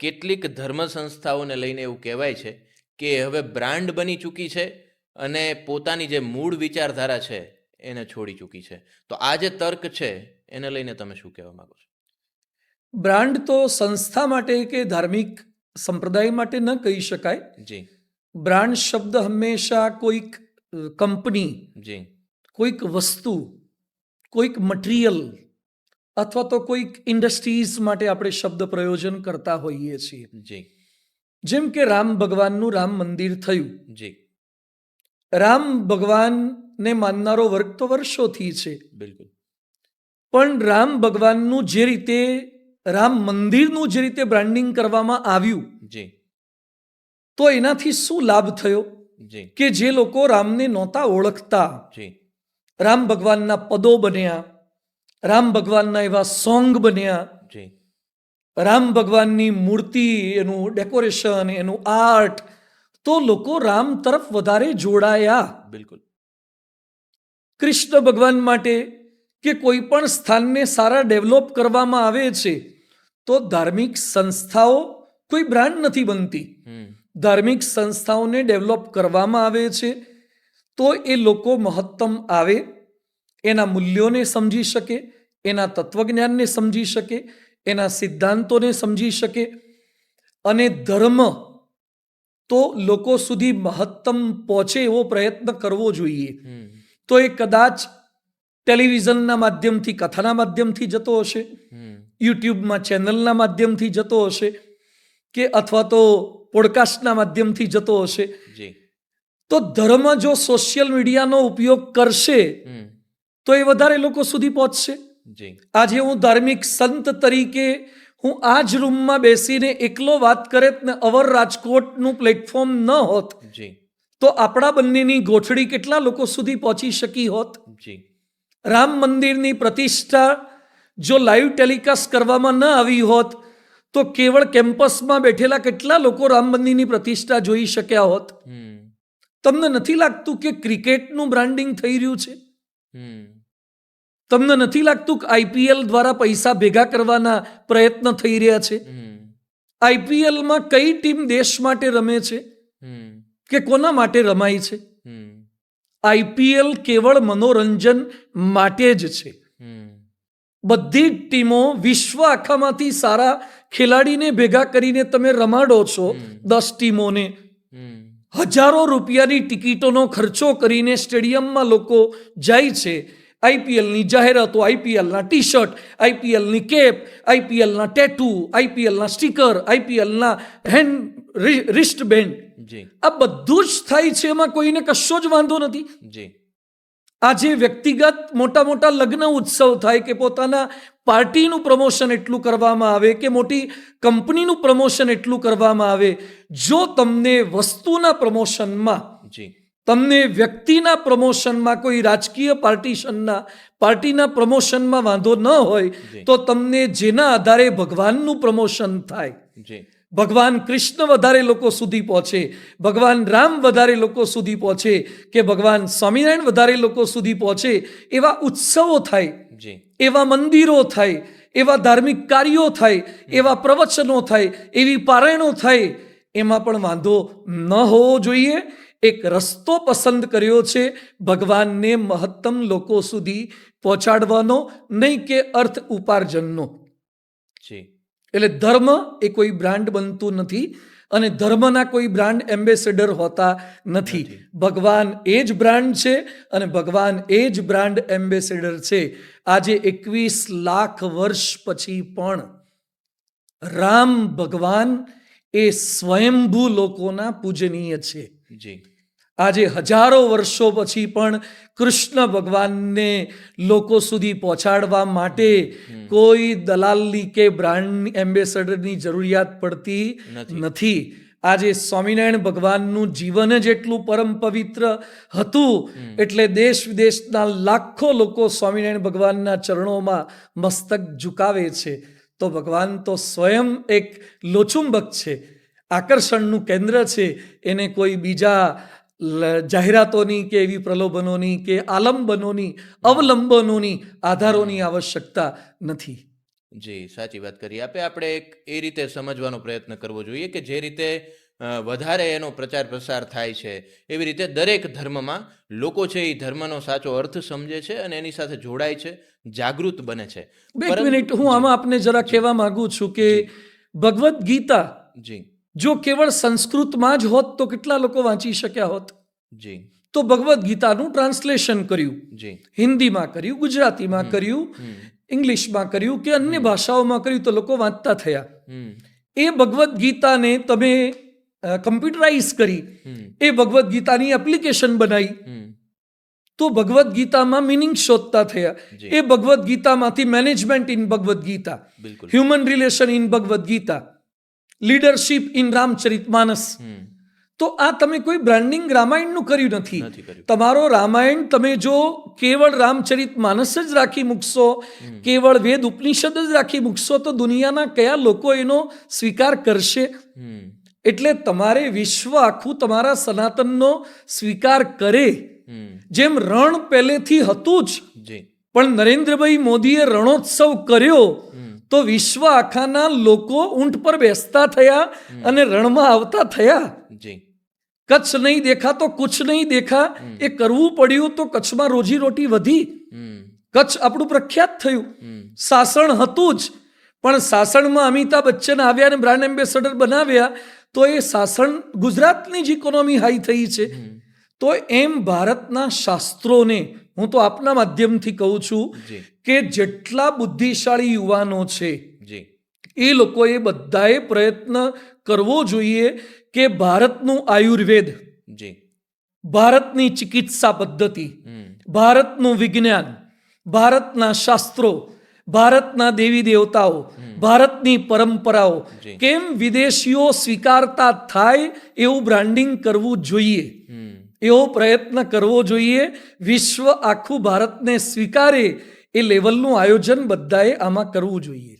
કેટલીક ધર્મ સંસ્થાઓને લઈને એવું કહેવાય છે કે હવે બ્રાન્ડ બની ચૂકી છે અને પોતાની જે મૂળ વિચારધારા છે એને છોડી ચૂકી છે. તો આ જે તર્ક છે એને લઈને તમે શું કહેવા માંગો છો? બ્રાન્ડ તો સંસ્થા માટે કે ધાર્મિક સંપ્રદાય માટે ન કહી શકાય. જી. બ્રાન્ડ શબ્દ હંમેશા કોઈક કંપની જી. કોઈક વસ્તુ કોઈક મટીરિયલ અથવા તો કોઈક ઇન્ડસ્ટ્રીઝ માટે આપણે શબ્દ પ્રયોજન કરતા હોઈએ છીએ. જી. જેમ કે રામ ભગવાનનું રામ મંદિર થયું. જી. રામ ભગવાનને માનનારો વર્ગ તો વર્ષોથી છે. બિલકુલ. પણ રામ ભગવાનનું જે રીતે રામ મંદિરનું જે રીતે બ્રાન્ડિંગ કરવામાં આવ્યું જી. તો એનાથી શું લાભ થયો? જી. કે જે લોકો રામને નહોતા ઓળખતા. જી. રામ ભગવાનના પદો બન્યા. રામ ભગવાનના એવા સોંગ બન્યા. જી. રામ ભગવાનની મૂર્તિ એનું ડેકોરેશન એનું આર્ટ તો લોકો રામ તરફ વધારે જોડાયા. બિલકુલ. કૃષ્ણ ભગવાન માટે કે કોઈ પણ સ્થાનને સારા ડેવલપ કરવામાં આવે છે તો ધાર્મિક સંસ્થાઓ કોઈ બ્રાન્ડ નથી બનતી. ધાર્મિક સંસ્થાઓને ડેવલપ કરવામાં આવે છે તો એ લોકો મહત્તમ આવે. એના મૂલ્યોને સમજી શકે એના તત્વજ્ઞાનને સમજી શકે એના સિદ્ધાંતોને સમજી શકે. અને ધર્મ તો લોકો સુધી મહત્તમ પહોંચે એવો પ્રયત્ન કરવો જોઈએ. તો એ કદાચ ટેલિવિઝનના માધ્યમથી કથાના માધ્યમથી જતો હશે યુટ્યુબમાં ચેનલના માધ્યમથી જતો હશે કે અથવા તો પોડકાસ્ટના માધ્યમથી જતો હશે. તો ધર્મ જો સોશિયલ મીડિયાનો ઉપયોગ કરશે તો એ વધારે લોકો સુધી પહોંચશે. જી. આજે હું ધાર્મિક સંત તરીકે હું આ જ રૂમમાં બેસીને એકલો વાત કરેત ને અવર રાજકોટનું પ્લેટફોર્મ ન હોત જી. તો આપણા બંનેની ગોઠડી કેટલા લોકો સુધી પહોંચી શકી હોત? જી. રામ મંદિરની પ્રતિષ્ઠા જો લાઈવ ટેલિકાસ્ટ કરવામાં ન આવી હોત તો કેવળ કેમ્પસમાં બેઠેલા કેટલા લોકો રામ મંદિરની પ્રતિષ્ઠા જોઈ શક્યા હોત? તમને નથી લાગતું કે ક્રિકેટનું બ્રાન્ડિંગ થઈ રહ્યું છે? તમને નથી લાગતું કે આઈપીએલ દ્વારા પૈસા ભેગા કરવાના પ્રયત્ન થઈ રહ્યા છે? આઈપીએલમાં કઈ ટીમ દેશ માટે રમે છે? કે કોના માટે રમાય છે? આઈપીએલ કેવળ મનોરંજન માટે જ છે. બધી જ ટીમો વિશ્વ આખામાંથી સારા ખેલાડીને ભેગા કરીને તમે રમાડો છો દસ ટીમોને. હજારો રૂપિયાની ટિકિટોનો ખર્ચો કરીને સ્ટેડિયમમાં લોકો જાય છે. આઈપીએલની જાહેરાતો આઈપીએલના ટી શર્ટ આઈપીએલની કેપ આઈપીએલના ટેટુ આઈપીએલના સ્ટીકર આઈપીએલના હેન્ડ રિસ્ટ બેન્ડ આ બધું જ થાય છે એમાં કોઈને કશો જ વાંધો નથી. જી. આજે વ્યક્તિગત મોટા મોટા લગ્ન ઉત્સવ થાય કે પોતાના પાર્ટીનું પ્રમોશન એટલું કરવામાં આવે કે મોટી કંપનીનું પ્રમોશન એટલું કરવામાં આવે જો તમને વસ્તુના પ્રમોશનમાં જી. તમને વ્યક્તિના પ્રમોશનમાં કોઈ રાજકીય પાર્ટીશનના પાર્ટીના પ્રમોશનમાં વાંધો ન હોય તો તમને જેના આધારે ભગવાનનું પ્રમોશન થાય. જી. ભગવાન કૃષ્ણ વધારે લોકો સુધી પહોંચે ભગવાન રામ વધારે લોકો સુધી પહોંચે કે ભગવાન સ્વામિનારાયણ વધારે લોકો સુધી પહોંચે એવા ઉત્સવો થાય એવા મંદિરો થાય એવા ધાર્મિક કાર્યો થાય એવા પ્રવચનો થાય એવી પારાયણો થાય એમાં પણ વાંધો ન હોવો જોઈએ. એક રસ્તો પસંદ કર્યો છે ભગવાનને મહત્તમ લોકો સુધી પહોંચાડવાનો નહીં કે અર્થ ઉપાર્જનનો. જી. એટલે ધર્મ એ કોઈ બ્રાન્ડ બનતું નથી અને ધર્મના કોઈ બ્રાન્ડ એમ્બેસેડર હોતા નથી. ભગવાન એ જ બ્રાન્ડ છે અને ભગવાન એ જ બ્રાન્ડ એમ્બેસેડર છે. આજે એકવીસ લાખ વર્ષ પછી પણ રામ ભગવાન એ સ્વયંભૂ લોકોના પૂજનીય છે. જી. આજે હજારો વર્ષો પછી પણ કૃષ્ણ ભગવાનને લોકો સુધી પહોંચાડવા માટે કોઈ દલાલની કે બ્રાન્ડ એમ્બેસેડરની જરૂરિયાત પડતી નથી. આજે સ્વામિનારાયણ ભગવાનનું જીવન જ એટલું પરમ પવિત્ર હતું. એટલે દેશ વિદેશના લાખો લોકો સ્વામિનારાયણ ભગવાનના ચરણોમાં મસ્તક ઝુકાવે છે. તો ભગવાન તો સ્વયં એક લોચુંબક છે. આકર્ષણનું કેન્દ્ર છે. એને કોઈ બીજા જાહેરાતોની કે એવી પ્રલોભનોની કે આલંબનોની અવલંબનોની આધારોની આવશ્યકતા નથી. જી સાચી વાત કરી. આપે આપણે એક એ રીતે સમજવાનો પ્રયત્ન કરવો જોઈએ કે જે રીતે વધારે એનો પ્રચાર પ્રસાર થાય છે. એવી રીતે દરેક ધર્મમાં લોકો છે એ ધર્મનો સાચો અર્થ સમજે છે અને એની સાથે જોડાય છે જાગૃત બને છે. બે મિનિટ હું આમાં આપને જરા કહેવા માંગુ છું કે ભગવદ્ ગીતા જી. જો કેવળ સંસ્કૃતમાં જ હોત તો કેટલા લોકો વાંચી શક્યા હોત? જી. તો ભગવદ્ ગીતાનું ટ્રાન્સલેશન કર્યું. જી. હિન્દીમાં કર્યું ગુજરાતીમાં કર્યું ઇંગ્લિશમાં કર્યું કે અન્ય ભાષાઓમાં કર્યું તો લોકો વાંચતા થયા. એ ભગવદ્ ગીતાને તમે કમ્પ્યુટરાઇઝ કરી એ ભગવદ્ ગીતાની એપ્લિકેશન બનાવી. તો ભગવદ્ ગીતામાં મિનિંગ શોધતા થયા. એ Bhagavad ગીતામાંથી management in Bhagavad Gita. Human relation in Bhagavad Gita. Leadership in Ramcharit Manas તો આ તમે કોઈ બ્રાન્ડિંગ રામાયણનું કર્યું નથી. તમારો રામાયણ તમે જો કેવળ રામચરિત માનસ જ રાખી મૂકશો કેવળ વેદ ઉપનિષદ જ રાખી મૂકશો તો દુનિયાના કયા લોકો એનો સ્વીકાર કરશે? એટલે તમારે વિશ્વ આખું તમારા સનાતનનો સ્વીકાર કરે. જેમ રણ પહેલેથી હતું જ. પણ નરેન્દ્રભાઈ મોદીએ રણોત્સવ કર્યો. તો વિશ્વ આખાના લોકો ઊંટ પર બેસતા થયા અને રણમાં આવતા થયા. જી. કચ્છ નહીં દેખા તો કુછ નહીં દેખા. એ કરવું પડ્યું તો કચ્છમાં રોજી રોટી વધી કચ્છ આપણું પ્રખ્યાત થયું. સાસણ હતું જ. પણ સાસણમાં અમિતાભ બચ્ચન આવ્યા અને બ્રાન્ડ એમ્બેસેડર બનાવ્યા તો એ સાસણ ગુજરાતની જ ઇકોનોમી હાઈ થઈ છે. તો એમ ભારતના શાસ્ત્રોને હું તો આપના માધ્યમથી કહું છું કે જેટલા બુદ્ધિશાળી યુવાનો છે એ લોકોએ બધાએ પ્રયત્ન કરવો જોઈએ કે ભારતનું આયુર્વેદ ભારતની ચિકિત્સા પદ્ધતિ ભારતનું વિજ્ઞાન ભારતના શાસ્ત્રો ભારતના દેવી દેવતાઓ ભારતની પરંપરાઓ કેમ વિદેશીઓ સ્વીકારતા થાય એવું બ્રાન્ડિંગ કરવું જોઈએ? એવો પ્રયત્ન કરવો જોઈએ. વિશ્વ આખું ભારતને સ્વીકારે એ લેવલનું આયોજન બધાએ આમાં કરવું જોઈએ.